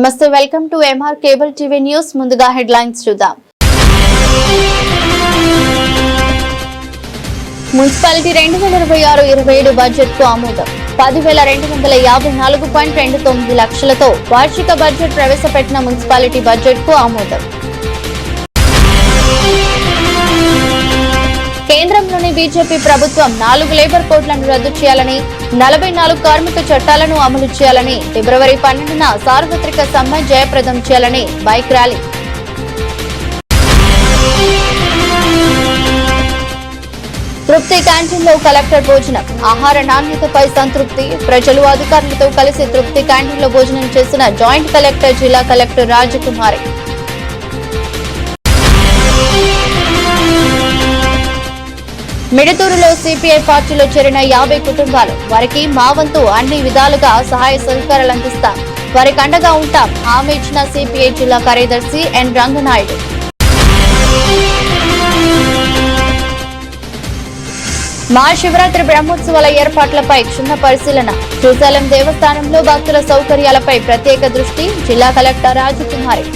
నమస్తే welcome to MR cable TV news ముందుగా headlines చూద్దాం. మున్సిపాలిటీ రెండు వేల ఇరవై ఆరు ఇరవై ఏడు బడ్జెట్కు ఆమోదం. పదివేల రెండు వందల యాభై నాలుగు పాయింట్ రెండు తొమ్మిది లక్షలతో వార్షిక బడ్జెట్ ప్రవేశపెట్టిన మున్సిపాలిటీ బడ్జెట్కు ఆమోదం. కేంద్రంలోని బీజేపీ ప్రభుత్వం నాలుగు లేబర్ కోడ్లను రద్దు చేయాలని నలభై నాలుగు కార్మిక చట్టాలను అమలు చేయాలని ఫిబ్రవరి పన్నెండున సార్వత్రిక సమ్మె జయప్రదం చేయాలని బైక్ ర్యాలీ. తృప్తి క్యాంటీన్లో కలెక్టర్ భోజనం. ఆహార నాణ్యతపై సంతృప్తి. ప్రజలు అధికారులతో కలిసి తృప్తి క్యాంటీన్లో భోజనం చేసిన జాయింట్ కలెక్టర్ జిల్లా కలెక్టర్ రాజకుమారి. మిడతూరులో సిపిఐ పార్టీలో చేరిన యాభై కుటుంబాలు వారికి మా వంతు అన్ని విధాలుగా సహాయ సహకారాలు అందిస్తాం. వారికి అండగా ఉంటాం. హామీ ఇచ్చిన సిపిఐ జిల్లా కార్యదర్శి ఎన్ రంగనాయుడు. మహాశివరాత్రి బ్రహ్మోత్సవాల ఏర్పాట్లపై క్షుణ్ణ పరిశీలన. శ్రీశైలం దేవస్థానంలో భక్తుల సౌకర్యాలపై ప్రత్యేక దృష్టి జిల్లా కలెక్టర్ రాజకుమారి.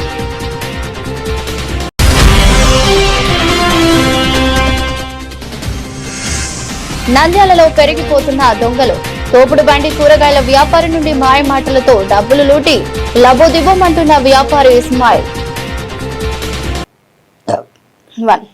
నంద్యాలలో పెరిగిపోతున్న దొంగలు. తోపుడు బండి కూరగాయల వ్యాపారి నుండి మాయమాటలతో డబ్బులు లూటి లబోదిబోమంటున్న వ్యాపారి Ismail. One.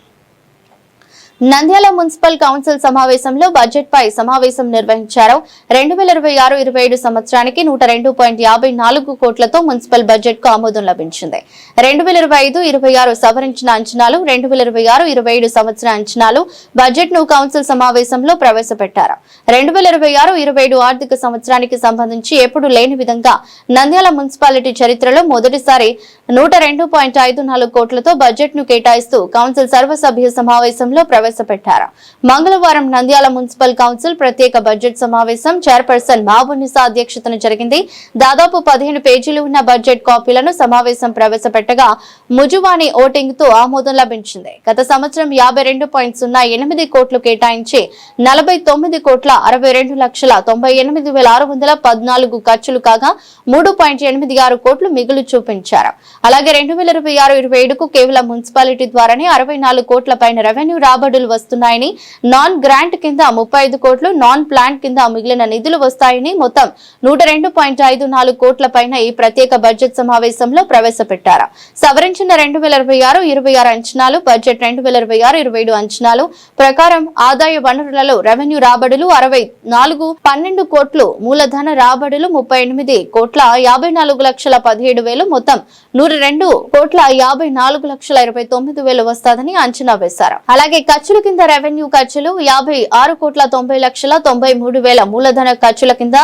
Nandyal municipal council సమావేశంలో బడ్జెట్ పై సమావేశం నిర్వహించారు. రెండు వేల ఇరవై ఆరు ఇరవై ఏడు సంవత్సరానికి నూట రెండు పాయింట్ యాభై నాలుగు కోట్లతో మున్సిపల్ బడ్జెట్కు ఆమోదం లభించింది. రెండు వేల ఇరవై ఐదు ఇరవై ఆరు సవరించిన అంచనాలు రెండు వేల ఇరవై ఆరు ఇరవై ఏడు సంవత్సర అంచనాలు బడ్జెట్ను కౌన్సిల్ సమావేశంలో ప్రవేశపెట్టారు. రెండు వేల ఇరవై ఆరు ఇరవై ఏడు ఆర్థిక సంవత్సరానికి సంబంధించి ఎప్పుడు లేని విధంగా నంద్యాల మున్సిపాలిటీ చరిత్రలో మొదటిసారి నూట రెండు పాయింట్ ఐదు నాలుగు కోట్లతో బడ్జెట్ను కేటాయిస్తూ కౌన్సిల్ సర్వసభ్య సమావేశంలో ప్రవేశపెట్టారు. మంగళవారం నంద్యాల మున్సిపల్ కౌన్సిల్ ప్రత్యేక బడ్జెట్ సమావేశం చైర్పర్సన్ బాబునిసా అధ్యక్షతన జరిగింది. దాదాపు పదిహేను పేజీలు ఉన్న బడ్జెట్ కాపీలను సమావేశం ప్రవేశపెట్టగా ముజువాని ఓటింగ్తో ఆమోదం లభించింది. గత సంవత్సరం యాభై రెండు పాయింట్ సున్నా ఎనిమిది కోట్లు కేటాయించి నలభై తొమ్మిది కోట్ల అరవై రెండు లక్షల తొంభై ఎనిమిది వేల ఆరు వందల పద్నాలుగు ఖర్చులు కాగా మూడు పాయింట్ ఎనిమిది ఆరు కోట్లు మిగులు చూపించారు. అలాగే రెండు వేల ఇరవై ఆరు ఇరవై ఏడుకు కేవలం మున్సిపాలిటీ ద్వారానే అరవై నాలుగు కోట్ల పైన రెవెన్యూ రాబడులు వస్తున్నాయని నాన్ గ్రాంట్ కింద ముప్పై ఐదు కోట్లు నాన్ ప్లాంట్ కింద మిగిలిన నిధులు వస్తాయని మొత్తం నూట పాయింట్ ఐదు నాలుగు కోట్ల పైన ఈ ప్రత్యేక బడ్జెట్ సమావేశంలో ప్రవేశపెట్టారు. సవరించిన రెండు వేల ఇరవై ఆరు ఇరవై ఆరు అంచనాలు బడ్జెట్ రెండు వేల ఇరవై ఆరు ఇరవై ఏడు అంచనాలు ప్రకారం ఆదాయ వనరులలో రెవెన్యూ రాబడులు అరవై నాలుగు పన్నెండు కోట్లు మూలధన రాబడులు ముప్పై ఎనిమిది కోట్ల యాభై నాలుగు లక్షల పదిహేడు వేలు మొత్తం నూట రెండు కోట్ల యాభై నాలుగు లక్షల ఇరవై తొమ్మిది వేలు వస్తాదని అంచనా వేశారు. అలాగే ఖర్చుల కింద రెవెన్యూ ఖర్చులు యాభై ఆరు కోట్ల తొంభై లక్షల తొంభై మూడు వేల మూలధన ఖర్చుల కింద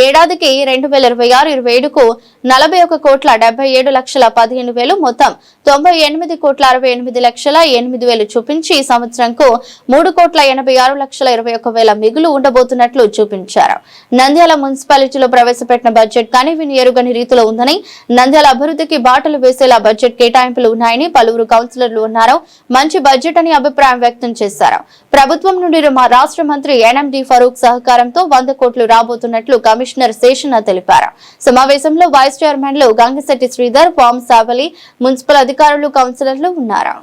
ఏడాదికి రెండు వేల ఇరవై ఆరు ఇరవై ఏడుకు నలభై ఒక కోట్ల డెబ్బై ఏడు లక్షల పదిహేను వేలు మొత్తం తొంభై ఎనిమిది కోట్ల అరవై ఎనిమిది లక్షల ఎనిమిది వేలు చూపించి ఈ సంవత్సరంకు మూడు కోట్ల ఎనభై ఆరు లక్షల ఇరవై ఒక వేల మిగులు ఉండబోతున్నట్లు చూపించారు. నంద్యాల మున్సిపాలిటీలో ప్రవేశపెట్టిన బడ్జెట్ కనివిని ఎరుగని రీతిలో ఉందని నంద్యాల అభివృద్ధికి బాటలు వేసేలా బడ్జెట్ కేటాయింపులు ఉన్నాయని పలువురు కౌన్సిలర్లు ఉన్నారు మంచి బడ్జెట్ అని అభిప్రాయం వ్యక్తం చేశారు. ప్రభుత్వం నుండి మా రాష్ట్ర మంత్రి ఎన్ఎండి ఫరూక్ సహకారంతో వంద కోట్లు రాబోతున్నట్లు కమిషనర్ శేషన్న తెలిపారు. సమావేశంలో వైస్ చైర్మన్లు గంగశెట్టి శ్రీధర్ పామ్ సావలి మున్సిపల్ అధికారులు కౌన్సిలర్లు ఉన్నారు.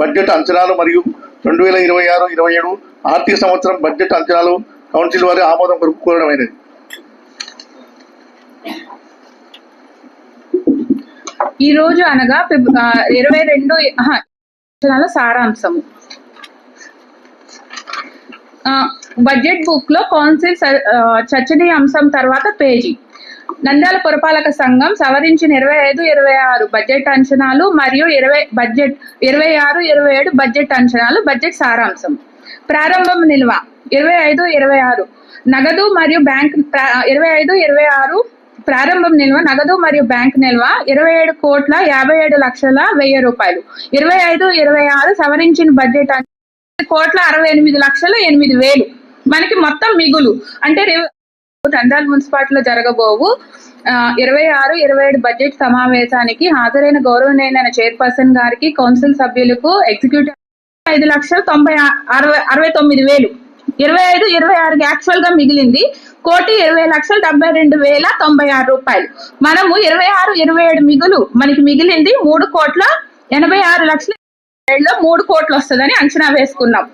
బడ్జెట్ అంచనాలు మరియు రెండు వేల ఇరవై ఆరు ఇరవై ఏడు ఆర్థిక సంవత్సరం బడ్జెట్ అంచనాలు కౌన్సిల్ వారి ఆమోదం కొరకు కోరడమైనది ఈ రోజు అనగా ఇరవై రెండు అంచనాల సారాంశము. బడ్జెట్ బుక్లో కౌన్సిల్ చర్చనీయ అంశం తర్వాత పేజీ. నంద్యాల పురపాలక సంఘం సవరించిన ఇరవై ఐదు ఇరవై ఆరు బడ్జెట్ అంచనాలు మరియు ఇరవై బడ్జెట్ ఇరవై ఆరు ఇరవై ఏడు బడ్జెట్ అంచనాలు బడ్జెట్ సారాంశం. ప్రారంభం నిల్వ. ఇరవై ఐదు ఇరవై ఆరు. నగదు మరియు బ్యాంక్ ఇరవై ఐదు ఇరవై ఆరు ప్రారంభం నిల్వ నగదు మరియు బ్యాంక్ నిల్వ ఇరవై ఏడు కోట్ల యాభై ఏడు లక్షల వెయ్యి రూపాయలు. ఇరవై ఐదు ఇరవై ఆరు సవరించిన బడ్జెట్ అంటే కోట్ల అరవై ఎనిమిది లక్షల ఎనిమిది వేలు. మనకి మొత్తం మిగులు. అంటే రేవు- మున్సిపాలిటీ మున్సిపాలిటీలో జరగబోవు ఆ, ఇరవై ఆరు ఇరవై ఏడు బడ్జెట్ సమావేశానికి హాజరైన గౌరవనీయులైన చైర్పర్సన్ గారికి కౌన్సిల్ సభ్యులకు ఎగ్జిక్యూటివ్ ఐదు లక్షల తొంభై అరవై అరవై తొమ్మిది వేలు. ఇరవై ఐదు ఇరవై ఆరుకి యాక్చువల్గా మిగిలింది. కోటి ఇరవై లక్షల డెబ్బై రెండు వేల తొంభై ఆరు రూపాయలు. మనము ఇరవై ఆరు ఇరవై ఏడు మిగులు. మనకి మిగిలింది మూడు కోట్ల ఎనభై ఆరు లక్షల ఏడులో మూడు కోట్లు వస్తుందని అంచనా వేసుకున్నాం.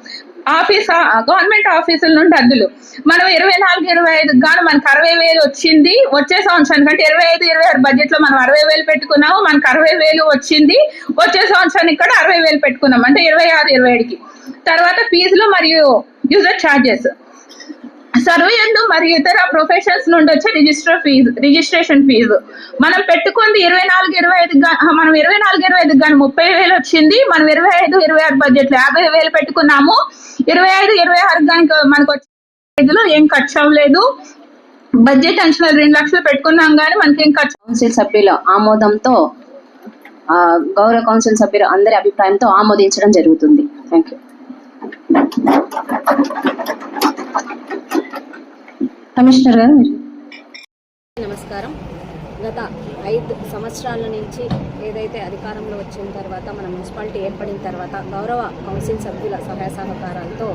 ఆఫీస్ గవర్నమెంట్ ఆఫీసుల నుండి అద్దులు. మనం ఇరవై నాలుగు ఇరవై ఐదు గాను మనకు అరవై వేలు వచ్చింది. వచ్చే సంవత్సరానికి అంటే ఇరవై ఐదు ఇరవై ఆరు బడ్జెట్లో మనం అరవై వేలు పెట్టుకున్నాము. మనకు అరవై వేలు వచ్చింది. వచ్చే సంవత్సరానికి కూడా అరవై వేలు పెట్టుకున్నాం. అంటే ఇరవై ఆరు ఇరవై ఏడుకి. తర్వాత ఫీజులు మరియు యూజర్ ఛార్జెస్ సర్వేయర్లు మరియు ఇతర ప్రొఫెషనల్స్ నుండి వచ్చే రిజిస్టర్ ఫీజు రిజిస్ట్రేషన్ ఫీజు మనం పెట్టుకుంది ఇరవై నాలుగు ఇరవై ఐదు మనం ఇరవై నాలుగు ఇరవై ఐదు కానీ ముప్పై వేలు వచ్చింది. మనం ఇరవై ఐదు ఇరవై ఆరు బడ్జెట్లో యాభై వేలు పెట్టుకున్నాము. ఇరవై ఐదు ఇరవై ఆరు కానీ మనకు వచ్చే ఏం ఖర్చు అవ్వలేదు. బడ్జెట్ అంచనా రెండు లక్షలు పెట్టుకున్నాం కానీ మనకి ఏం ఖర్చు కౌన్సిల్ సభ్యుల ఆమోదంతో ఆ, గౌరవ కౌన్సిల్ సభ్యులు అందరి అభిప్రాయంతో ఆమోదించడం జరుగుతుంది. థ్యాంక్ యూ కమిషనర్ గారు నమస్కారం. గత ఐదు సంవత్సరాల నుంచి ఏదైతే అధికారంలో వచ్చిన తర్వాత మన మున్సిపాలిటీ ఏర్పడిన తర్వాత గౌరవ కౌన్సిల్ సభ్యుల సహాయ సహకారాలతో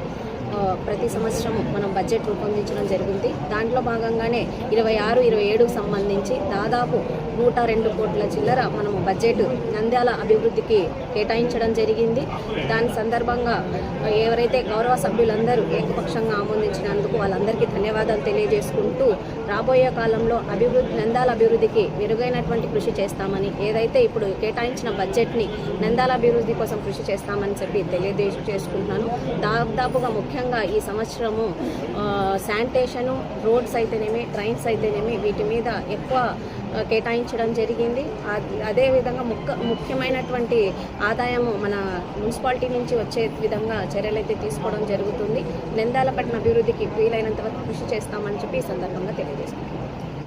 ప్రతి సంవత్సరం మనం బడ్జెట్ రూపొందించడం జరిగింది. దాంట్లో భాగంగానే ఇరవై ఆరు ఇరవై ఏడుకు సంబంధించి దాదాపు నూట రెండు కోట్ల చిల్లర మనము బడ్జెట్ నంద్యాల అభివృద్ధికి కేటాయించడం జరిగింది. దాని సందర్భంగా ఎవరైతే గౌరవ సభ్యులందరూ ఏకపక్షంగా ఆమోదించినందుకు వాళ్ళందరికీ ధన్యవాదాలు తెలియజేసుకుంటూ రాబోయే కాలంలో అభివృద్ధి నంద్యాల అభివృద్ధికి మెరుగైనటువంటి కృషి చేస్తామని ఏదైతే ఇప్పుడు కేటాయించిన బడ్జెట్ని నంద్యాల అభివృద్ధి కోసం కృషి చేస్తామని చెప్పి తెలియజేసుకుంటున్నాను. దాదాపుగా ముఖ్యంగా ఈ సంవత్సరము శానిటేషను రోడ్స్ అయితేనేమి ట్రైన్స్ అయితేనేమి వీటి మీద ఎక్కువ కేటాయించడం జరిగింది. అదేవిధంగా ముఖ్య ముఖ్యమైనటువంటి ఆదాయము మన మున్సిపాలిటీ నుంచి వచ్చే విధంగా చర్యలు అయితే తీసుకోవడం జరుగుతుంది. నంద్యాల అభివృద్ధికి వీలైనంత వరకు కృషి చేస్తామని చెప్పి ఈ సందర్భంగా తెలియజేస్తున్నాం.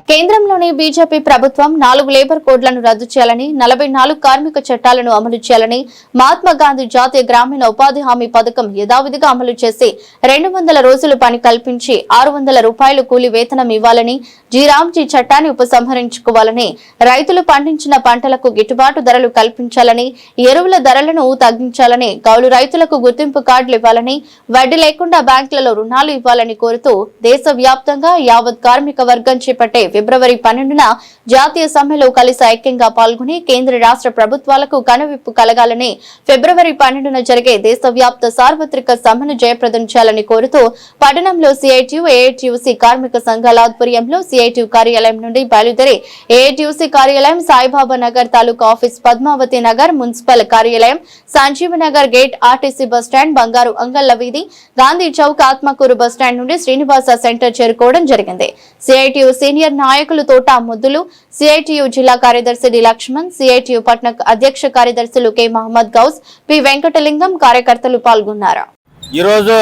కేంద్రంలోని బీజేపీ ప్రభుత్వం నాలుగు లేబర్ కోడ్లను రద్దు చేయాలని నలభై నాలుగు కార్మిక చట్టాలను అమలు చేయాలని మహాత్మా గాంధీ జాతీయ గ్రామీణ ఉపాధి హామీ పథకం యథావిధిగా అమలు చేసి రెండు వందల రోజులు పని కల్పించి ఆరు వందల రూపాయలు కూలి వేతనం ఇవ్వాలని జీరామ్జీ చట్టాన్ని ఉపసంహరించుకోవాలని రైతులు పండించిన పంటలకు గిట్టుబాటు ధరలు కల్పించాలని ఎరువుల ధరలను తగ్గించాలని కౌలు రైతులకు గుర్తింపు కార్డులు ఇవ్వాలని వడ్డీ లేకుండా బ్యాంకులలో రుణాలు ఇవ్వాలని కోరుతూ దేశవ్యాప్తంగా యావత్ కార్మిక వర్గం చేపట్టే ఫిబ్రవరి పన్నెండున జాతీయ సమ్మెలో కలిసి ఐక్యంగా పాల్గొని కేంద్ర రాష్ట్ర ప్రభుత్వాలకు కనువిప్పు కలగాలని ఫిబ్రవరి పన్నెండున జరిగే దేశవ్యాప్త సార్వత్రిక సమ్మెను జయప్రదం చేయాలని కోరుతూ పట్టణంలో సిఐటియు ఏఐటియుసి కార్మిక సంఘాల ఆధ్వర్యంలో సిఐటియు కార్యాలయం నుండి బయలుదేరి ఏఐటియుసి కార్యాలయం సాయిబాబా నగర్ తాలూకా ఆఫీస్ పద్మావతి నగర్ మున్సిపల్ కార్యాలయం సంజీవనగర్ గేట్ ఆర్టీసీ బస్టాండ్ బంగారు అంగళ్ళ వీధి గాంధీ చౌక్ ఆత్మకూరు బస్టాండ్ నుండి శ్రీనివాస సెంటర్ చేరుకోవడం జరిగింది. సిఐటియు సీనియర్ నాయకులు తోట ముద్దులు. సిఐటియు జిల్లా కార్యదర్శి డి లక్ష్మణ్ సిఐటియు పట్న అధ్యక్ష కార్యదర్శులు కె మహమ్మద్ గౌస్ పి వెంకటలింగం కార్యకర్తలు పాల్గొన్నారు. ఈరోజు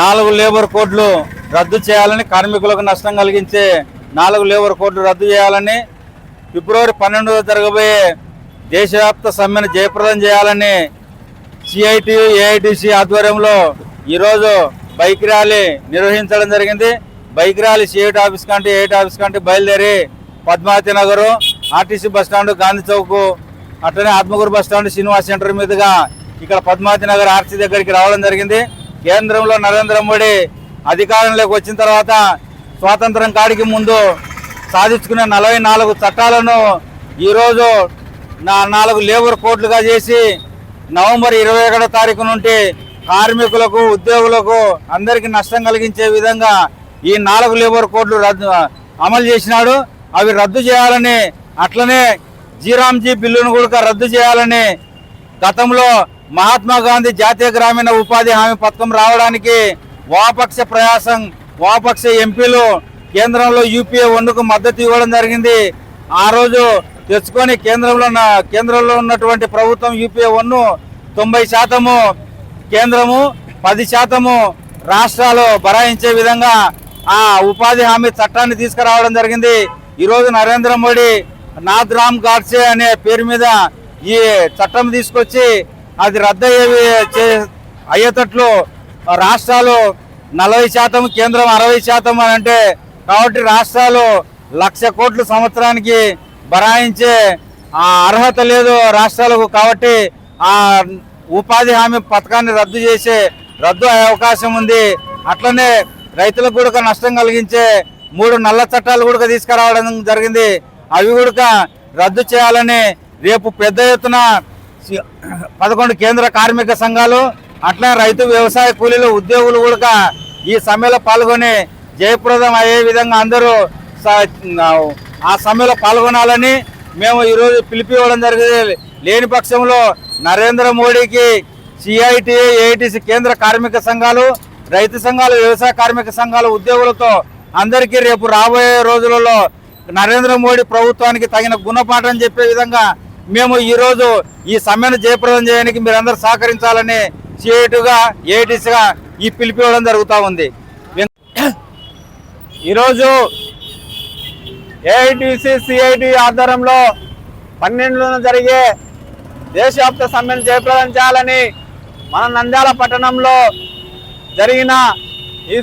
నాలుగు లేబర్ కోడ్లు రద్దు చేయాలని కార్మికులకు నష్టం కలిగించే నాలుగు లేబర్ కోడ్లు రద్దు చేయాలని ఫిబ్రవరి పన్నెండవ జరగబోయే దేశవ్యాప్త సమ్మెను జయప్రదం చేయాలని సిఐటియు ఏఐటిసి ఆధ్వర్యంలో ఈరోజు బైక్ ర్యాలీ నిర్వహించడం జరిగింది. బైక్ ర్యాలీ సిఐటి ఆఫీస్ కంటే ఏఐటి ఆఫీస్ కంటే బయలుదేరి Padmavati Nagar RTC bus stand Gandhi Chowk అట్లనే ఆత్మకూరు బస్టాండ్ శ్రీనివాస్ సెంటర్ మీదుగా ఇక్కడ పద్మావతి నగర్ ఆర్సీ దగ్గరికి రావడం జరిగింది. కేంద్రంలో నరేంద్ర మోడీ అధికారంలోకి వచ్చిన తర్వాత స్వాతంత్రం కాడికి ముందు సాధించుకునే నలభై నాలుగు చట్టాలను ఈరోజు నా నాలుగు లేబర్ కోర్టులుగా చేసి నవంబర్ ఇరవై ఒకటో తారీఖు నుండి కార్మికులకు ఉద్యోగులకు అందరికీ నష్టం కలిగించే విధంగా ఈ నాలుగు లేబర్ కోడ్లు రద్దు అమలు చేసినాడు. అవి రద్దు చేయాలని అట్లనే జీరాంజీ బిల్లును కూడా రద్దు చేయాలని గతంలో మహాత్మా గాంధీ జాతీయ గ్రామీణ ఉపాధి హామీ పథకం రావడానికి వాపక్ష ప్రయాసం వాపక్ష ఎంపీలు కేంద్రంలో యూపీఏ వన్కు మద్దతు ఇవ్వడం జరిగింది. ఆ రోజు తెచ్చుకొని కేంద్రంలో ఉన్న కేంద్రంలో ఉన్నటువంటి ప్రభుత్వం యూపీఏ వన్ను తొంభై శాతము కేంద్రము పది శాతము రాష్ట్రాలు బరాయించే విధంగా ఆ ఉపాధి హామీ చట్టాన్ని తీసుకురావడం జరిగింది. ఈరోజు నరేంద్ర మోడీ నాథ్ రామ్ గాడ్సే అనే పేరు మీద ఈ చట్టం తీసుకొచ్చి అది రద్దయ్యేవి అయ్యేటట్లు రాష్ట్రాలు నలభై శాతం కేంద్రం అరవై శాతం అని అంటే కాబట్టి రాష్ట్రాలు లక్ష కోట్లు సంవత్సరానికి బరాయించే అర్హత లేదు రాష్ట్రాలకు కాబట్టి ఆ ఉపాధి హామీ పథకాన్ని రద్దు చేసే రద్దు అయ్యే అవకాశం ఉంది. అట్లనే రైతులకు కూడా నష్టం కలిగించే మూడు నల్ల చట్టాలు కూడా తీసుకురావడం జరిగింది. అవి కూడా రద్దు చేయాలని రేపు పెద్ద ఎత్తున పదకొండు కేంద్ర కార్మిక సంఘాలు అట్లా రైతు వ్యవసాయ కూలీలు ఉద్యోగులు కూడా ఈ సమ్మెలో పాల్గొని జయప్రదం అయ్యే విధంగా అందరూ ఆ సమ్మెలో పాల్గొనాలని మేము ఈరోజు పిలిపివ్వడం జరిగింది. లేని పక్షంలో నరేంద్ర మోడీకి సిఐటి ఏఐటిసి కేంద్ర కార్మిక సంఘాలు రైతు సంఘాలు వ్యవసాయ కార్మిక సంఘాలు ఉద్యోగులతో అందరికీ రేపు రాబోయే రోజులలో నరేంద్ర మోడీ ప్రభుత్వానికి తగిన గుణపాఠం చెప్పే విధంగా మేము ఈరోజు ఈ సమ్మెను జయప్రదం చేయడానికి మీరందరూ సహకరించాలని సిఐటిగా ఏఐటిసిగా ఈ పిలిపివ్వడం జరుగుతూ ఉంది. ఈరోజు ఏఐటిసి సిఐటి ఆధ్వర్యంలో పన్నెండున జరిగే దేశవ్యాప్త సమ్మెను జయప్రదం చేయాలని మన నంద్యాల పట్టణంలో జరిగిన ఈ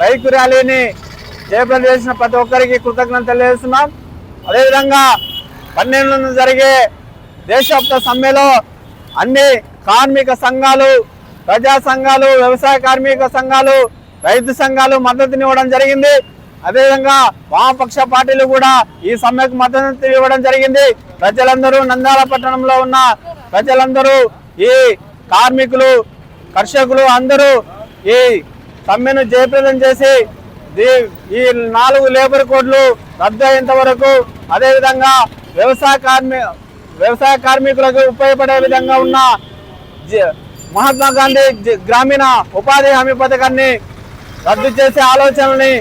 బైక్ ర్యాలీని జయప్రదం చేసిన ప్రతి ఒక్కరికి కృతజ్ఞత తెలియజేస్తున్నాం. అదేవిధంగా పన్నెండు జరిగే దేశవ్యాప్త సమ్మెలో అన్ని కార్మిక సంఘాలు ప్రజా సంఘాలు వ్యవసాయ కార్మిక సంఘాలు రైతు సంఘాలు మద్దతునివ్వడం జరిగింది. అదేవిధంగా వామపక్ష పార్టీలు కూడా ఈ సమ్మెకు మద్దతు ఇవ్వడం జరిగింది. ప్రజలందరూ నంద్యాల పట్టణంలో ఉన్న ప్రజలందరూ ఈ కార్మికులు కర్షకులు అందరూ ఈ సమ్మెను జయప్రదం చేసి దీ- ఈ నాలుగు లేబర్ కోడ్లు రద్దు అయ్యేంత వరకు అదేవిధంగా వ్యవసాయ కార్మి వ్యవసాయ కార్మికులకు ఉపయోగపడే విధంగా ఉన్న జ- మహాత్మా గాంధీ గ్రామీణ ఉపాధి హామీ పథకాన్ని రద్దు చేసే ఆలోచనని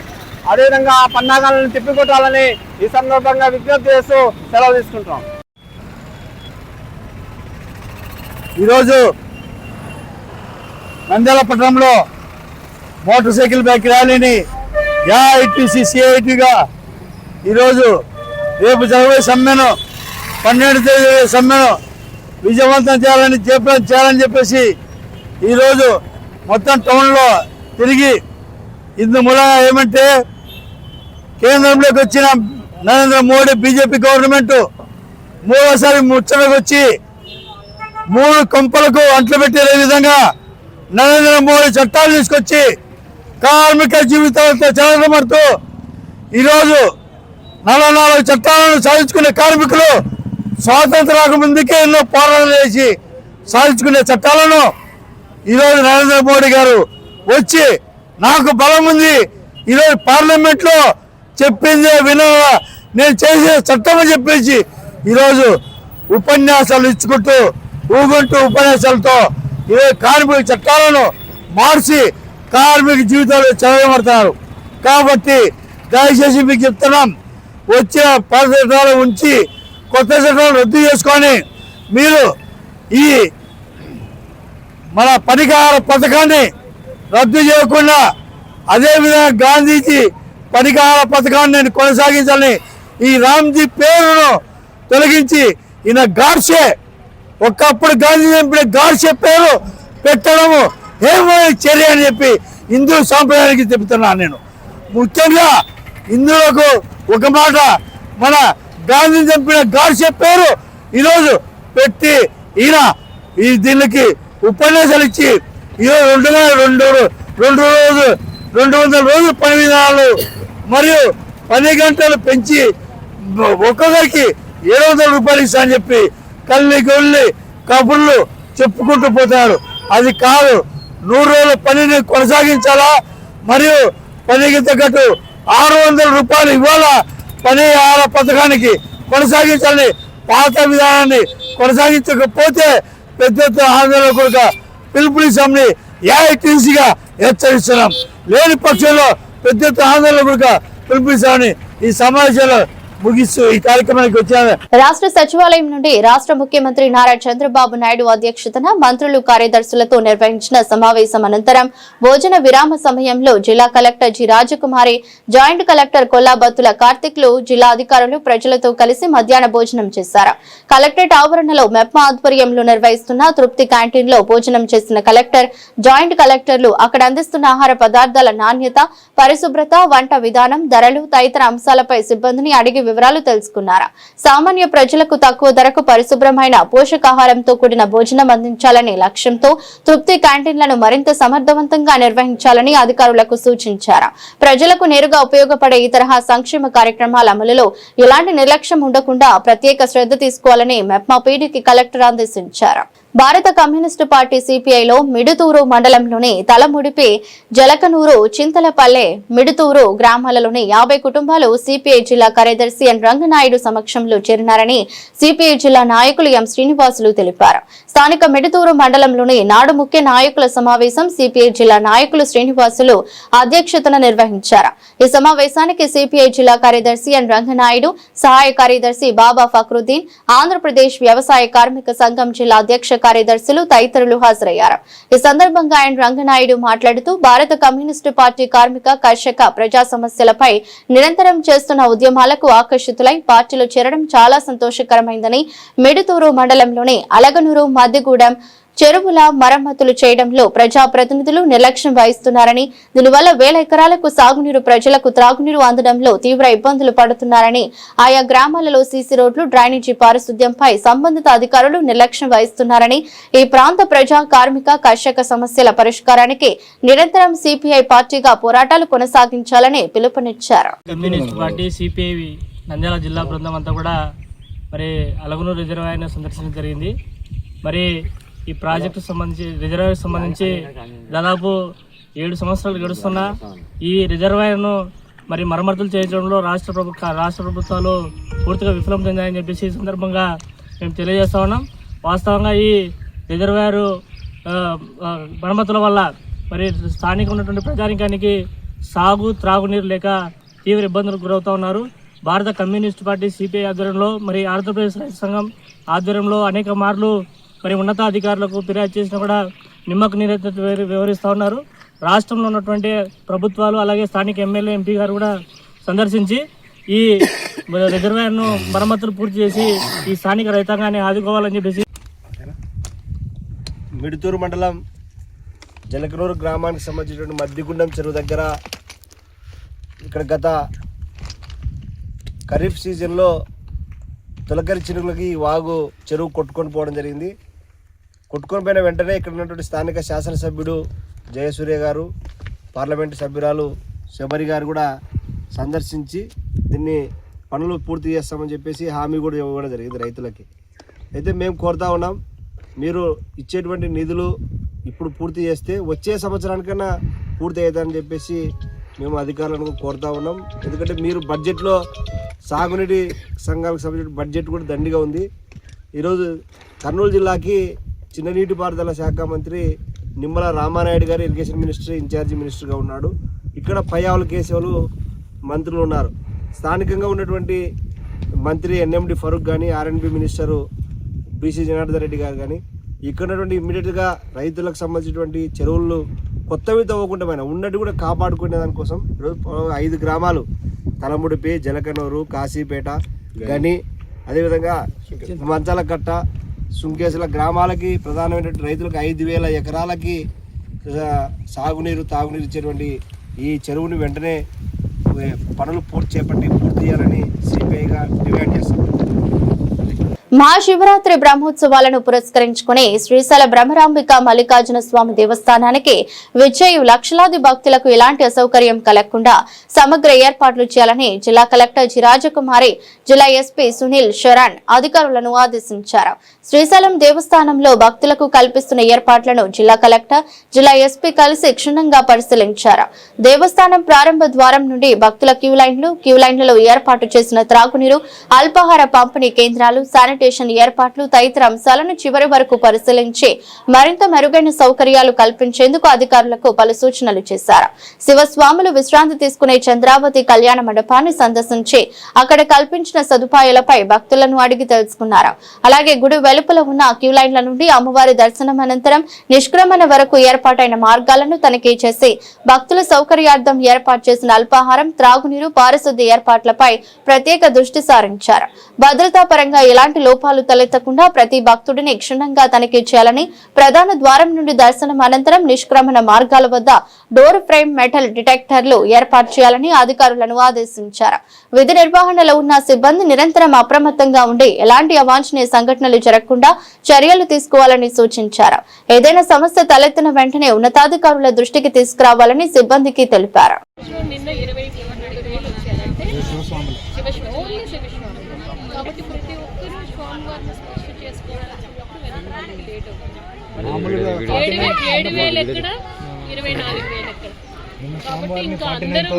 అదేవిధంగా ఆ పన్నాగాలను తిప్పికొట్టాలని ఈ సందర్భంగా విజ్ఞప్తి చేస్తూ సెలవు తీసుకుంటున్నాం. ఈరోజు నంద్యాల పట్టణంలో మోటార్ సైకిల్ బైక్ ర్యాలీని ఏఐటిసి సిఐటిగా ఈరోజు రేపు జరగబోయే సమ్మెను పన్నెండు తేదీ సమ్మెను విజయవంతం చేయాలని జయప్రదం చేయాలని చెప్పేసి ఈరోజు మొత్తం టౌన్లో తిరిగి ఇందు మూలంగా ఏమంటే కేంద్రంలోకి వచ్చిన నరేంద్ర మోడీ బీజేపీ గవర్నమెంట్ మూడోసారి ముచ్చటకు వచ్చి మూడు కొంపలకు అంట్లు పెట్టే విధంగా నరేంద్ర మోడీ చట్టాలు తీసుకొచ్చి కార్మిక జీవితాలతో చెలగమడుతూ ఈరోజు నలభై నాలుగు చట్టాలను సాధించుకునే కార్మికులు స్వాతంత్ర రాకముందుకే ఎన్నో పోరాటాలు చేసి సాధించుకునే చట్టాలను ఈరోజు నరేంద్ర మోడీ గారు వచ్చి నాకు బలం ఉంది. ఈరోజు పార్లమెంట్లో చెప్పిందే వినాలా నేను చేసే చట్టం చెప్పేసి ఈరోజు ఉపన్యాసాలు ఇచ్చుకుంటూ ఊగుంటూ ఉపన్యాసాలతో ఏ కార్మిక చట్టాలను మార్చి కార్మిక జీవితాలు చదవబడతారు కాబట్టి దయచేసి మీకు చెప్తున్నాం వచ్చిన పాత చట్టాలు ఉంచి కొత్త చట్టాలు రద్దు చేసుకొని మీరు ఈ మన పనికార పథకాన్ని రద్దు చేయకుండా అదేవిధంగా గాంధీజీ పనికార పథకాన్ని నేను కొనసాగించాలని ఈ రామ్జీ పేరును తొలగించి ఈయన గాడ్సే ఒకప్పుడు గాంధీ చంపిన గాడ్సే పేరు పెట్టడము ఏమైనా చర్య అని చెప్పి హిందూ సాంప్రదాయానికి చెబుతున్నాను నేను. ముఖ్యంగా హిందువులకు ఒక మాట మన గాంధీ చంపిన గాడ్సే పేరు ఈరోజు పెట్టి ఈయన ఈ దీనికి ఉపన్యాసాలు ఇచ్చి ఈరోజు రెండు వందల రెండు రెండు రోజు రెండు వందల రోజులు పని విధానాలు మరియు పది గంటలు పెంచి ఒక్కొక్కరికి ఏడు వందల రూపాయలు ఇస్తా అని చెప్పి కల్లి గొల్లి కబుర్లు చెప్పుకుంటూ పోతారు. అది కాదు నూరు రోజుల పనిని కొనసాగించాలా? మరియు పనికి తగ్గట్టు ఆరు వందల రూపాయలు ఇవ్వాలా? పని ఆహార పథకానికి కొనసాగించాలని పాత విధానాన్ని కొనసాగించకపోతే పెద్ద ఎత్తున ఆందోళన కొడుక పిలుపునిస్తామని ఏఐటీసీగా హెచ్చరిస్తున్నాం. లేని పక్షంలో పెద్ద ఎత్తున ఆందోళన కొడుక పిలుపునిస్తామని ఈ సమావేశంలో ముగిస్తూ ఈ కార్యక్రమానికి వచ్చాను రాష్ట్ర సచివాలయం నుండి రాష్ట్ర ముఖ్యమంత్రి నారా చంద్రబాబు నాయుడు అధ్యక్షతన మంత్రులు కార్యదర్శులతో నిర్వహించిన సమావేశం అనంతరం భోజన విరామ సమయంలో జిల్లా collector G Rajakumari joint collector Kollabathula కార్తిక్లు జిల్లా అధికారులు ప్రజలతో కలిసి మధ్యాహ్న భోజనం చేశారు. కలెక్టరేట్ ఆవరణలో మెప్మా ఆధ్వర్యంలో నిర్వహిస్తున్న తృప్తి క్యాంటీన్లో భోజనం చేసిన కలెక్టర్ జాయింట్ కలెక్టర్లు అక్కడ అందిస్తున్న ఆహార పదార్థాల నాణ్యత పరిశుభ్రత వంట విధానం ధరలు తదితర అంశాలపై సిబ్బందిని అడిగి వివరాలు తెలుసుకున్నారు? సామాన్య ప్రజలకు తక్కువ ధరకు పరిశుభ్రమైన పోషకాహారంతో కూడిన భోజనం అందించాలనే లక్ష్యంతో తృప్తి క్యాంటీన్లను మరింత సమర్థవంతంగా నిర్వహించాలని అధికారులకు సూచించారు? ప్రజలకు నేరుగా ఉపయోగపడే ఈ తరహా సంక్షేమ కార్యక్రమాల అమలులో ఎలాంటి నిర్లక్ష్యం ఉండకుండా ప్రత్యేక శ్రద్ధ తీసుకోవాలని మెప్మా పీడికి కలెక్టర్ ఆదేశించారు. భారత కమ్యూనిస్టు పార్టీ సిపిఐలో మిడుతూరు మండలంలోని తలముడిపి జలకనూరు చింతలపల్లె మిడుతూరు గ్రామాలలోని యాభై కుటుంబాలు సిపిఐ జిల్లా కార్యదర్శి ఎన్ రంగనాయుడు సమక్షంలో చేరినారని సిపిఐ జిల్లా నాయకులు ఎం శ్రీనివాసులు తెలిపారు. స్థానిక మిడుతూరు మండలంలోని నాడు ముఖ్య నాయకుల సమావేశం సిపిఐ జిల్లా నాయకులు శ్రీనివాసులు అధ్యక్షతన నిర్వహించారు. ఈ సమావేశానికి సిపిఐ జిల్లా కార్యదర్శి ఎన్ రంగనాయుడు సహాయ కార్యదర్శి బాబా ఫక్రుద్దీన్ ఆంధ్రప్రదేశ్ వ్యవసాయ కార్మిక సంఘం జిల్లా అధ్యక్ష కార్యదర్శులు తదితరులు హాజరయ్యారు. ఈ సందర్భంగా ఆయన రంగనాయుడు మాట్లాడుతూ భారత కమ్యూనిస్టు పార్టీ కార్మిక కర్షక ప్రజా సమస్యలపై నిరంతరం చేస్తున్న ఉద్యమాలకు ఆకర్షితులై పార్టీలో చేరడం చాలా సంతోషకరమైందని మెడుతూరు మండలంలోని అలగనూరు మద్దిగూడెం చెరువుల మరమ్మతులు చేయడంలో ప్రజాప్రతినిధులు నిర్లక్ష్యం వహిస్తున్నారని దీనివల్ల వేల ఎకరాలకు సాగునీరు ప్రజలకు త్రాగునీరు అందడంలో తీవ్ర ఇబ్బందులు పడుతున్నారని ఆయా గ్రామాలలో సీసీ రోడ్లు డ్రైనేజీ పారిశుద్ధ్యంపై సంబంధిత అధికారులు నిర్లక్ష్యం వహిస్తున్నారని ఈ ప్రాంత ప్రజా కార్మిక కర్షక సమస్యల పరిష్కారానికి నిరంతరం సిపిఐ పార్టీగా పోరాటాలు కొనసాగించాలని పిలుపునిచ్చారు. నంద్యాల జిల్లా బృందం అంతా కూడా మరి అలగనూరు రిజర్వాయర్ను సందర్శించడం జరిగింది. మరి ఈ ప్రాజెక్టు సంబంధించి రిజర్వాయర్ సంబంధించి దాదాపు ఏడు సంవత్సరాలు గడుస్తున్నా. ఈ రిజర్వాయర్ను మరి మరమ్మతులు చేయించడంలో రాష్ట్ర ప్రభుత్వ రాష్ట్ర ప్రభుత్వాలు పూర్తిగా విఫలం చెందాయని చెప్పేసి ఈ సందర్భంగా మేము తెలియజేస్తా ఉన్నాం. వాస్తవంగా ఈ రిజర్వాయర్ మరమ్మతుల వల్ల మరి స్థానిక ఉన్నటువంటి ప్రజానికానికి సాగు త్రాగునీరు లేక తీవ్ర ఇబ్బందులకు గురవుతూ ఉన్నారు. భారత కమ్యూనిస్ట్ పార్టీ సిపిఐ ఆధ్వర్యంలో మరి ఆంధ్రప్రదేశ్ రైతు సంఘం ఆధ్వర్యంలో అనేక మార్లు మరి ఉన్నతాధికారులకు ఫిర్యాదు చేసినా కూడా నిమ్మకు నిరత వివరిస్తూ ఉన్నారు. రాష్ట్రంలో ఉన్నటువంటి ప్రభుత్వాలు అలాగే స్థానిక ఎమ్మెల్యే ఎంపీ గారు కూడా సందర్శించి ఈ రిజర్వాయర్ను మరమ్మతులు పూర్తి చేసి ఈ స్థానిక రైతాంగాన్ని ఆదుకోవాలని చెప్పేసి మిడుతూరు మండలం జలకనూరు గ్రామానికి సంబంధించినటువంటి మద్దిగుండం చెరువు దగ్గర ఇక్కడ గత ఖరీఫ్ సీజన్లో తొలకరి చినుకులకి వాగు చెరువు కొట్టుకొని పోవడం జరిగింది. కొట్టుకొని పోయిన వెంటనే ఇక్కడ ఉన్నటువంటి స్థానిక శాసనసభ్యుడు జయసూర్య గారు పార్లమెంటు సభ్యురాలు శబరి గారు కూడా సందర్శించి దీన్ని పనులు పూర్తి చేస్తామని చెప్పేసి హామీ కూడా ఇవ్వడం జరిగింది రైతులకి. అయితే మేము కోరుతా ఉన్నాం మీరు ఇచ్చేటువంటి నిధులు ఇప్పుడు పూర్తి చేస్తే వచ్చే సంవత్సరానికన్నా పూర్తి అవుతుందని చెప్పేసి మేము అధికారులను కోరుతా ఉన్నాం. ఎందుకంటే మీరు బడ్జెట్లో సాగునీటి సంఘాలకు సంబంధించిన బడ్జెట్ కూడా దండిగా ఉంది. ఈరోజు కర్నూలు జిల్లాకి చిన్న నీటిపారుదల శాఖ మంత్రి నిమ్మల రామానాయుడు గారు ఇరిగేషన్ మినిస్టర్ ఇన్ఛార్జి మినిస్టర్గా ఉన్నాడు. ఇక్కడ పయ్యావుల కేశవులు మంత్రులు ఉన్నారు. స్థానికంగా ఉన్నటువంటి మంత్రి ఎన్ఎండి ఫరూక్ కానీ RNB minister BC Janardhan Reddy గారు కానీ ఇక్కడ ఉన్నటువంటి ఇమ్మీడియట్గా రైతులకు సంబంధించినటువంటి చెరువులు కొత్తవి తవ్వకుండా పైన ఉన్నట్టు కూడా కాపాడుకునే దానికోసం ఈరోజు ఐదు గ్రామాలు తలముడిపి జలకనూరు కాశీపేట గని అదేవిధంగా మంచాలకట్ట సుంకేసుల గ్రామాలకి ప్రధానమైనటువంటి రైతులకు ఐదు వేల ఎకరాలకి సాగునీరు తాగునీరు ఇచ్చేటువంటి ఈ చెరువుని వెంటనే పనులు పూర్తి చేపట్టి పూర్తి చేయాలని సిపిఐగా డిమాండ్ చేస్తున్నాం. మహాశివరాత్రి బ్రహ్మోత్సవాలను పురస్కరించుకుని శ్రీశైల బ్రహ్మరాంబిక మల్లికార్జున స్వామి దేవస్థానానికి విజయు లక్షలాది భక్తులకు ఎలాంటి అసౌకర్యం కలగకుండా సమగ్ర ఏర్పాట్లు చేయాలని జిల్లా కలెక్టర్ జిరాజకుమారి జిల్లా ఎస్పీ సునీల్ శరణ్ అధికారులను ఆదేశించారు. శ్రీశైలం దేవస్థానంలో భక్తులకు కల్పిస్తున్న ఏర్పాట్లను జిల్లా కలెక్టర్ జిల్లా ఎస్పీ కలిసి క్షుణ్ణంగా పరిశీలించారు. దేవస్థానం ప్రారంభ ద్వారం నుండి భక్తుల క్యూ లైన్లు క్యూ లైన్లలో ఏర్పాటు చేసిన త్రాగునీరు అల్పాహార పంపిణీ కేంద్రాలు శానిటేషన్ ఏర్పాట్లు తదితర అంశాలను చివరి వరకు పరిశీలించి మరింత మెరుగైన సౌకర్యాలు కల్పించేందుకు అధికారులకు పలు సూచనలు చేశారు. శివస్వాములు విశ్రాంతి తీసుకునే చంద్రావతి కళ్యాణ మండపాన్ని సందర్శించి అక్కడ కల్పించిన సదుపాయాలపై భక్తులను అడిగి తెలుసుకున్నారు. అలాగే గుడి వెలుపల ఉన్న క్యూ లైన్ల నుండి అమ్మవారి దర్శనం అనంతరం నిష్క్రమణ వరకు ఏర్పాటైన మార్గాలను తనిఖీ చేసి భక్తుల సౌకర్యార్థం ఏర్పాటు చేసిన అల్పాహారం త్రాగునీరు పారిశుద్ధ్య ఏర్పాట్లపై ప్రత్యేక దృష్టి సారించారు. భద్రతా పరంగా ఎలాంటి లోపాలు తలెత్తకుండా ప్రతి భక్తుడిని క్షుణ్ణంగా తనిఖీ చేయాలని ప్రధాన ద్వారం నుండి దర్శనం అనంతరం నిష్క్రమణ మార్గాల వద్ద డోర్ ఫ్రేమ్ మెటల్ డిటెక్టర్లు ఏర్పాటు చేయాలని అధికారులను ఆదేశించారు. విధి నిర్వహణలో ఉన్న సిబ్బంది నిరంతరం అప్రమత్తంగా ఉండి ఎలాంటి అవాంఛనీయ సంఘటనలు జరగకుండా చర్యలు తీసుకోవాలని సూచించారు. ఏదైనా సమస్య తలెత్తిన వెంటనే ఉన్నతాధికారుల దృష్టికి తీసుకురావాలని సిబ్బందికి తెలిపారు నిన్న ఇరవై రెండు వేలు వచ్చారంటే శివస్వామి ఓన్లీ శివస్వామి కాబట్టి ప్రతి ఒక్కరూ స్వామివారిని స్పర్శ చేసుకోవడానికి వెళ్ళడానికి లేట్ అవుతుంది ఏడు. వే- ఏడు వేలు ఎక్కడ? ఇరవై నాలుగు వేలు ఎక్కడ? కాబట్టి ఇంకా అందరూ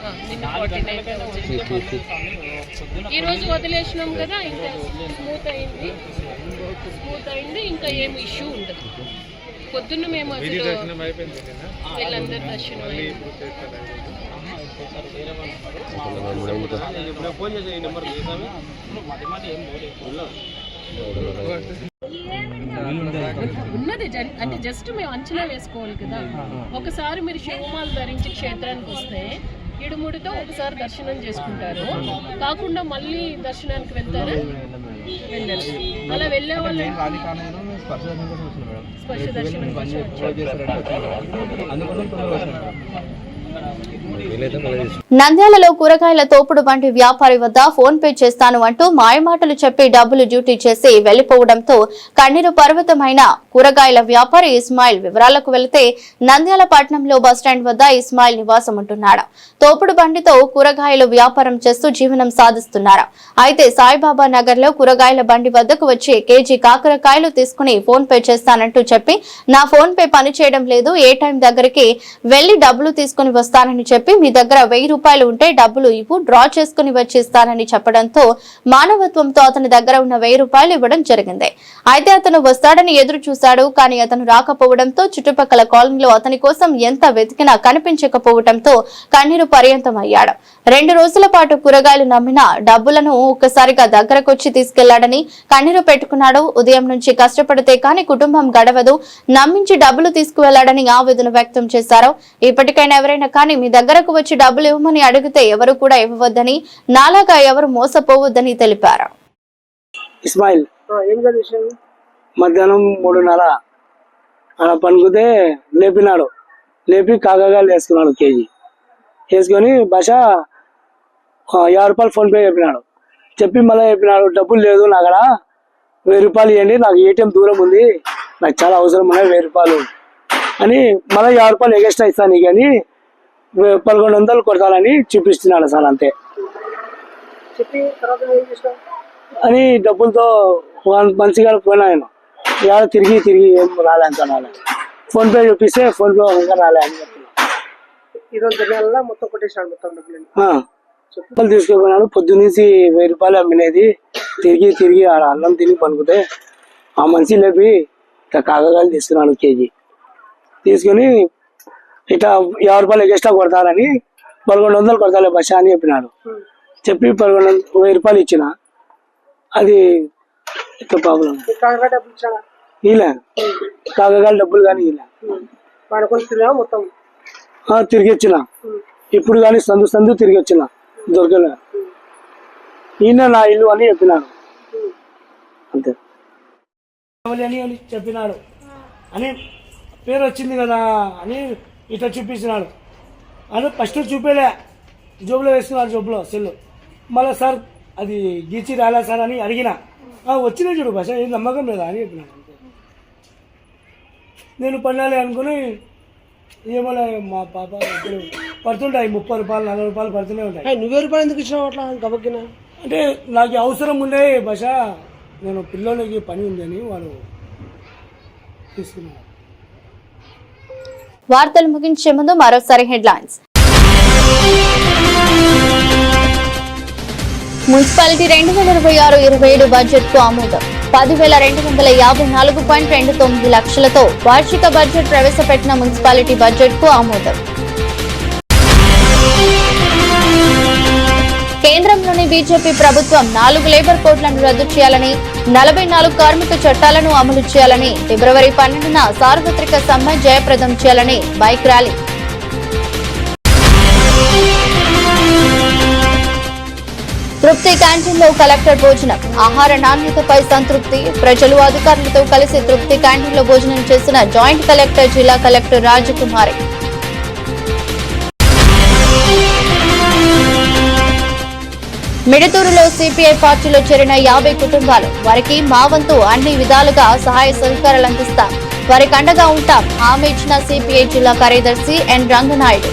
ఆ, నిన్న ఫార్టీ నైన్ ఈ రోజు వదిలేసినాం కదా ఇంకా స్మూత్ అయింది. స్మూత్ అయింది ఇంకా ఏం ఇష్యూ ఉండదు. పొద్దున్న మేము అసలు వీళ్ళందరి దర్శనం అయింది. ఉన్నది అంటే జస్ట్ మేము అంచనా వేసుకోవాలి కదా. ఒకసారి మీరు శివమాలు ధరించి క్షేత్రానికి వస్తే ఇడుముడితో ఒకసారి దర్శనం చేసుకుంటారు. కాకుండా మళ్ళీ దర్శనానికి వెళ్తారా? వెళ్ళరు. అలా వెళ్ళే వాళ్ళు స్పర్శ దర్శనం నంద్యాలలో కూరగాయల తోపుడు బండి వ్యాపారి వద్ద ఫోన్ పే చేస్తాను అంటూ మాయమాటలు చెప్పి డబ్బులు డ్యూటీ చేసి వెళ్ళిపోవడంతో కన్నీరు పర్వతమైన కూరగాయల వ్యాపారి ఇస్మాయిల్ వివరాలకు వెళితే నంద్యాల పట్టణంలో బస్టాండ్ వద్ద ఇస్మాయిల్ నివాసం ఉంటున్నాడు. తోపుడు బండితో కూరగాయలు వ్యాపారం చేస్తూ జీవనం సాధిస్తున్నారు అయితే సాయిబాబా నగర్లో కూరగాయల బండి వద్దకు వచ్చి కేజీ కాకరకాయలు తీసుకుని ఫోన్ పే చేస్తానంటూ చెప్పి నా ఫోన్ పే పని చేయడం లేదు ఏ టైం దగ్గరికి వెళ్ళి డబ్బులు తీసుకుని వస్తానని చెప్పి మీ దగ్గర వెయ్యి రూపాయలు ఉంటే డబ్బులు ఇవ్వు డ్రా చేసుకుని వచ్చిస్తానని చెప్పడంతో మానవత్వంతో అతని దగ్గర ఉన్న వెయ్యి రూపాయలు ఇవ్వడం జరిగింది. అయితే అతను వస్తాడని ఎదురు చూశాడు కానీ అతను రాకపోవడంతో చుట్టుపక్కల కాలనీలో అతని కోసం ఎంత వెతికినా కనిపించకపోవడంతో కన్నీరు పర్యంతం అయ్యాడు రెండు రోజుల పాటు కూరగాయలు నమ్మిన డబ్బులను ఒక్కసారిగా దగ్గరకొచ్చి తీసుకెళ్ళాడని కన్నీరు పెట్టుకున్నాడు. ఉదయం నుంచి కష్టపడితే కానీ కుటుంబం గడవదు. నమ్మించి డబ్బులు తీసుకువెళ్ళాడని ఆవేదన వ్యక్తం చేశారు. ఇప్పటికైనా ఎవరైనా కానీ మీ దగ్గరకు వచ్చి డబ్బులు ఇవ్వమని అడిగితే ఎవరు కూడా ఇవ్వవద్దని నాలాగా ఎవరు మోసపోవద్దని తెలిపారు. ఇస్మాయిల్. మధ్యాహ్నం మూడున్నర అలా పనుకుతే లేపినాడు. లేపి కాకగాలు వేసుకున్నాడు కేజీ. వేసుకొని భాష ఆ, యాభై రూపాయలు ఫోన్పే చెప్పినాడు. చెప్పి మళ్ళీ చెప్పినాడు డబ్బులు లేదు నా అక్కడ వెయ్యి రూపాయలు ఇవ్వండి నాకు ఏటీఎం దూరం ఉంది. నాకు చాలా అవసరం ఉన్నాయి వెయ్యి రూపాయలు. అని మళ్ళీ యాభై రూపాయలు ఎగస్ట్రా ఇస్తాను నీకు అని పదకొండు వందలు కొడతానని చూపిస్తున్నాడు సార్ అంతే. అని డబ్బులతో మంచిగా పోయినా నేను. ఇవాళ తిరిగి తిరిగి ఏం రాలే అంత రాలే ఫోన్ పే చూపిస్తే ఫోన్ పే ఇంకా రాలే అని డబ్బులు. తీసుకుపోయినాడు. పొద్దున్నేసి వెయ్యి రూపాయలు అమ్మినది. తిరిగి తిరిగి ఆడ అన్నం తిని పనుకుతే ఆ మనిషి లేపి కాకగాయలు తీసుకున్నాడు కేజీ. తీసుకుని ఇట్లా యాభై రూపాయలు ఎక్స్ట్రా కొడతారని పదకొండు వందలు కొడతాలే బస్ అని చెప్పినాడు. చెప్పి పదకొండు వెయ్యి రూపాయలు ఇచ్చిన. అది ప్రాబ్లం కాకగా డబ్బులు ఇలా కానీ ఇలా తిరిగా మొత్తం? ఆ, తిరిగి వచ్చిన. ఇప్పుడు కానీ సందు సందు తిరిగి వచ్చిన. దొరకలే. ఈయన నా ఇల్లు అని చెప్పినాడు. అంతే. అని అని చెప్పినాడు. అని పేరు వచ్చింది కదా అని ఇట్లా చూపించినాడు అని ఫస్ట్ చూపేలే. జోబులో వేసుకున్నాడు జోబులో సెల్లు. మళ్ళీ సార్ అది గీచి రాలే సార్ అని అడిగిన. "ఆ, వచ్చినా చూడు భాష ఏం నమ్మకం లేదా అని చెప్పినాడు అంతే నేను పన్నాలి అనుకుని ఏమోలే మా పాప పడుతుంటాయి ముప్పై రూపాయలు నలభై రూపాయలు పడుతూనే ఉంటాయి. నువ్వే రూపాయలు ఎందుకు ఇచ్చినావు అట్లా? గబక్కిన? అంటే నాకు అవసరం ఉండే భాష నేను పిల్లలకి పని ఉందని వాడు తీసుకున్నాను వార్తలు ముగించే ముందు మరోసారి హెడ్లైన్స్. మున్సిపాలిటీ రెండు వేల ఇరవై ఆరు ఇరవై ఏడు బడ్జెట్కు ఆమోదం. పదివేల రెండు వందల యాభై నాలుగు పాయింట్ రెండు తొమ్మిది లక్షలతో వార్షిక బడ్జెట్ ప్రవేశపెట్టిన మున్సిపాలిటీ బడ్జెట్కు ఆమోదం. బీజేపీ ప్రభుత్వం నాలుగు లేబర్ కోడ్లను రద్దు చేయాలని నలభై నాలుగు కార్మిక చట్టాలను అమలు చేయాలని ఫిబ్రవరి పన్నెండున సార్వత్రిక సమ్మె జయప్రదం చేయాలని బైక్ ర్యాలీ. తృప్తి క్యాంటీన్లో కలెక్టర్ భోజనం. ఆహార నాణ్యతపై సంతృప్తి. ప్రజలు అధికారులతో కలిసి తృప్తి క్యాంటీన్లో భోజనం చేసిన జాయింట్ కలెక్టర్ జిల్లా కలెక్టర్ రాజకుమారి. మిడతూరులో సిపిఐ పార్టీలో చేరిన యాభై కుటుంబాలు వారికి మా వంతు అన్ని విధాలుగా సహాయ సహకారాలు అందిస్తాం. వారికి అండగా ఉంటాం. హామీ ఇచ్చిన సిపిఐ జిల్లా కార్యదర్శి ఎన్ రంగనాయుడు.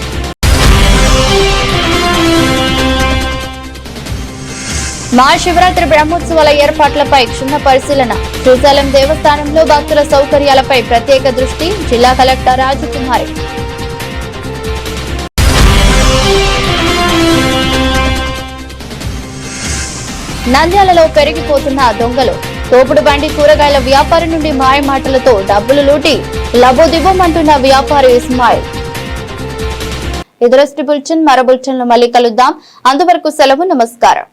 మహాశివరాత్రి బ్రహ్మోత్సవాల ఏర్పాట్లపై క్షుణ్ణ పరిశీలన. శ్రీశైలం దేవస్థానంలో భక్తుల సౌకర్యాలపై ప్రత్యేక దృష్టి జిల్లా కలెక్టర్ రాజకుమారి. నంద్యాలలో పెరిగిపోతున్న దొంగలు. తోపుడు బండి కూరగాయల వ్యాపారి నుండి మాయమాటలతో డబ్బులు లూటి లబోదిబోమంటున్న వ్యాపారి ఇస్మాయిల్. ఎదురస్టి బుల్చన్ మరో బుల్చిన్ మళ్ళీ కలుద్దాం. అంతవరకు సెలవు నమస్కారం.